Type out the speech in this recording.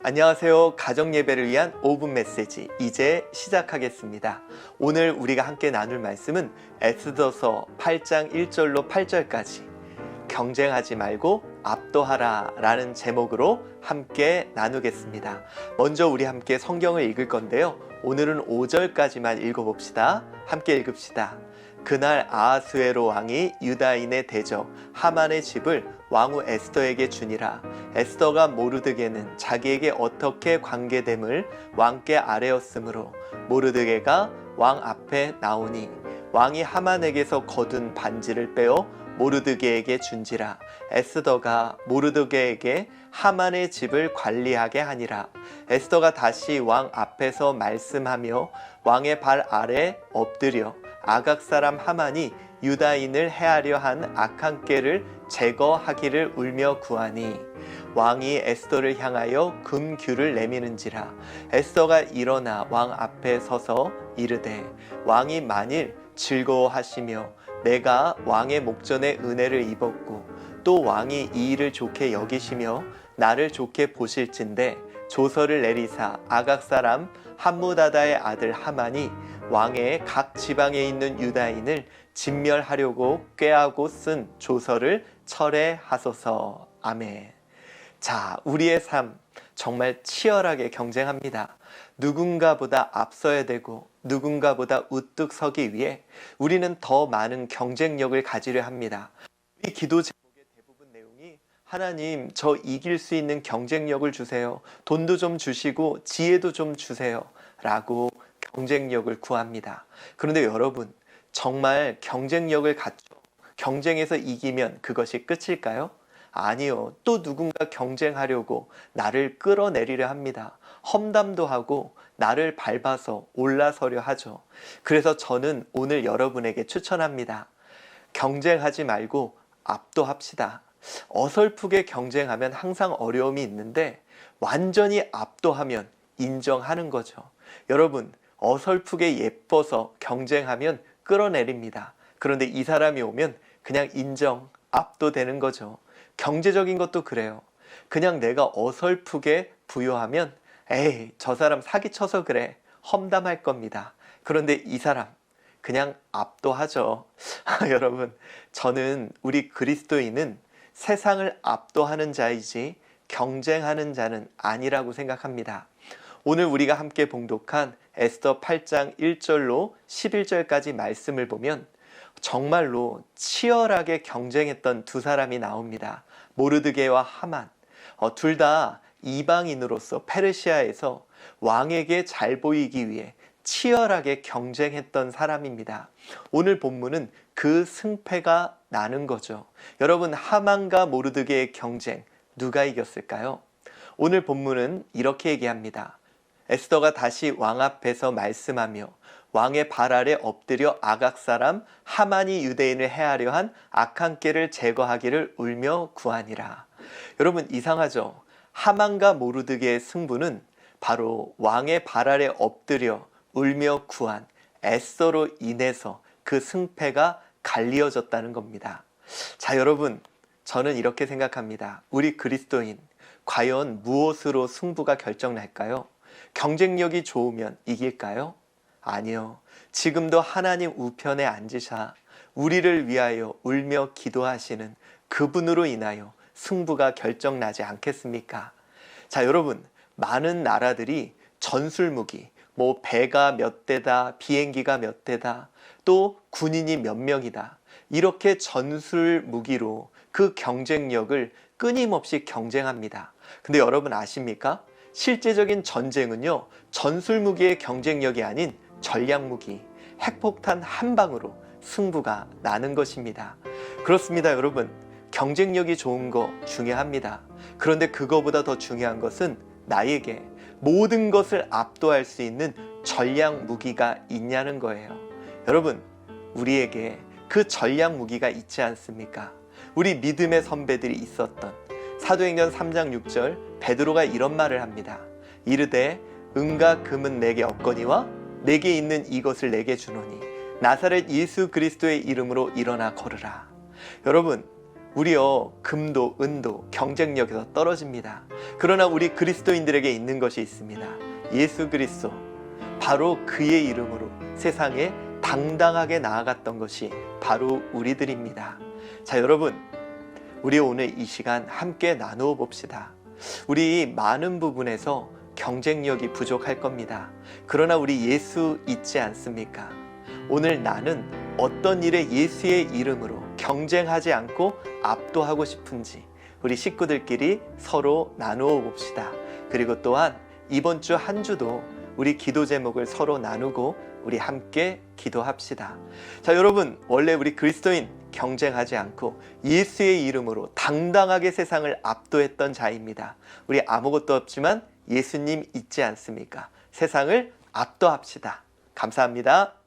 안녕하세요. 가정 예배를 위한 5분 메시지 이제 시작하겠습니다. 오늘 우리가 함께 나눌 말씀은 에스더서 8장 1절로 8절까지 경쟁하지 말고 압도하라 라는 제목으로 함께 나누겠습니다. 먼저 우리 함께 성경을 읽을 건데요. 오늘은 5절까지만 읽어봅시다. 함께 읽읍시다. 그날 아하수에로 왕이 유다인의 대적 하만의 집을 왕후 에스더에게 주니라. 에스더가 모르드게는 자기에게 어떻게 관계됨을 왕께 아뢰었으므로 모르드게가 왕 앞에 나오니 왕이 하만에게서 거둔 반지를 빼어 모르드게에게 준지라 에스더가 모르드게에게 하만의 집을 관리하게 하니라 에스더가 다시 왕 앞에서 말씀하며 왕의 발 아래 엎드려 아각 사람 하만이 유다인을 해하려 한 악한 꾀를 제거하기를 울며 구하니 왕이 에스더를 향하여 금규를 내미는지라. 에스더가 일어나 왕 앞에 서서 이르되 왕이 만일 즐거워하시며 내가 왕의 목전에 은혜를 입었고 또 왕이 이 일을 좋게 여기시며 나를 좋게 보실진데 조서를 내리사 아각 사람 함무다다의 아들 하만이 왕의 각 지방에 있는 유다인을 진멸하려고 꾀하고 쓴 조서를 철회하소서. 아멘. 자, 우리의 삶 정말 치열하게 경쟁합니다. 누군가보다 앞서야 되고 누군가보다 우뚝 서기 위해 우리는 더 많은 경쟁력을 가지려 합니다. 우리 기도 제목의 대부분 내용이 하나님 저 이길 수 있는 경쟁력을 주세요. 돈도 좀 주시고 지혜도 좀 주세요. 라고 경쟁력을 구합니다. 그런데 여러분 정말 경쟁력을 갖춰 경쟁에서 이기면 그것이 끝일까요? 아니요. 또 누군가 경쟁하려고 나를 끌어내리려 합니다. 험담도 하고 나를 밟아서 올라서려 하죠. 그래서 저는 오늘 여러분에게 추천합니다. 경쟁하지 말고 압도합시다. 어설프게 경쟁하면 항상 어려움이 있는데 완전히 압도하면 인정하는 거죠. 여러분, 어설프게 예뻐서 경쟁하면 끌어내립니다. 그런데 이 사람이 오면 그냥 인정, 압도되는 거죠. 경제적인 것도 그래요. 그냥 내가 어설프게 부여하면 에이, 저 사람 사기쳐서 그래. 험담할 겁니다. 그런데 이 사람 그냥 압도하죠. 여러분, 저는 우리 그리스도인은 세상을 압도하는 자이지 경쟁하는 자는 아니라고 생각합니다. 오늘 우리가 함께 봉독한 에스더 8장 1절로 11절까지 말씀을 보면 정말로 치열하게 경쟁했던 두 사람이 나옵니다. 모르드게와 하만. 어, 둘 다 이방인으로서 페르시아에서 왕에게 잘 보이기 위해 치열하게 경쟁했던 사람입니다. 오늘 본문은 그 승패가 나는 거죠. 여러분, 하만과 모르드게의 경쟁, 누가 이겼을까요? 오늘 본문은 이렇게 얘기합니다. 에스더가 다시 왕 앞에서 말씀하며 왕의 발 아래 엎드려 아각 사람 하만이 유대인을 해하려 한 악한 꾀를 제거하기를 울며 구하니라. 여러분 이상하죠? 하만과 모르드게의 승부는 바로 왕의 발 아래 엎드려 울며 구한 에스더로 인해서 그 승패가 갈리어졌다는 겁니다. 자, 여러분, 저는 이렇게 생각합니다. 우리 그리스도인, 과연 무엇으로 승부가 결정날까요? 경쟁력이 좋으면 이길까요? 아니요. 지금도 하나님 우편에 앉으사 우리를 위하여 울며 기도하시는 그분으로 인하여 승부가 결정나지 않겠습니까? 자, 여러분, 많은 나라들이 전술무기, 뭐 배가 몇 대다, 비행기가 몇 대다, 또 군인이 몇 명이다. 이렇게 전술 무기로 그 경쟁력을 끊임없이 경쟁합니다. 근데 여러분 아십니까? 실제적인 전쟁은요, 전술 무기의 경쟁력이 아닌 전략 무기, 핵폭탄 한 방으로 승부가 나는 것입니다. 그렇습니다, 여러분. 경쟁력이 좋은 거 중요합니다. 그런데 그거보다 더 중요한 것은 나에게 모든 것을 압도할 수 있는 전략 무기가 있냐는 거예요. 여러분, 우리에게 그 전략 무기가 있지 않습니까? 우리 믿음의 선배들이 있었던 사도행전 3장 6절 베드로가 이런 말을 합니다. 이르되 은과 금은 내게 없거니와 내게 있는 이것을 내게 주노니 나사렛 예수 그리스도의 이름으로 일어나 걸으라. 여러분, 우리요 금도 은도 경쟁력에서 떨어집니다. 그러나 우리 그리스도인들에게 있는 것이 있습니다. 예수 그리스도 바로 그의 이름으로 세상에 당당하게 나아갔던 것이 바로 우리들입니다. 자 여러분 우리 오늘 이 시간 함께 나누어 봅시다. 우리 많은 부분에서 경쟁력이 부족할 겁니다. 그러나 우리 예수 있지 않습니까? 오늘 나는 어떤 일에 예수의 이름으로 경쟁하지 않고 압도하고 싶은지 우리 식구들끼리 서로 나누어 봅시다. 그리고 또한 이번 주 한 주도 우리 기도 제목을 서로 나누고 우리 함께 기도합시다. 자, 여러분, 원래 우리 그리스도인 경쟁하지 않고 예수의 이름으로 당당하게 세상을 압도했던 자입니다. 우리 아무것도 없지만 예수님 있지 않습니까? 세상을 압도합시다. 감사합니다.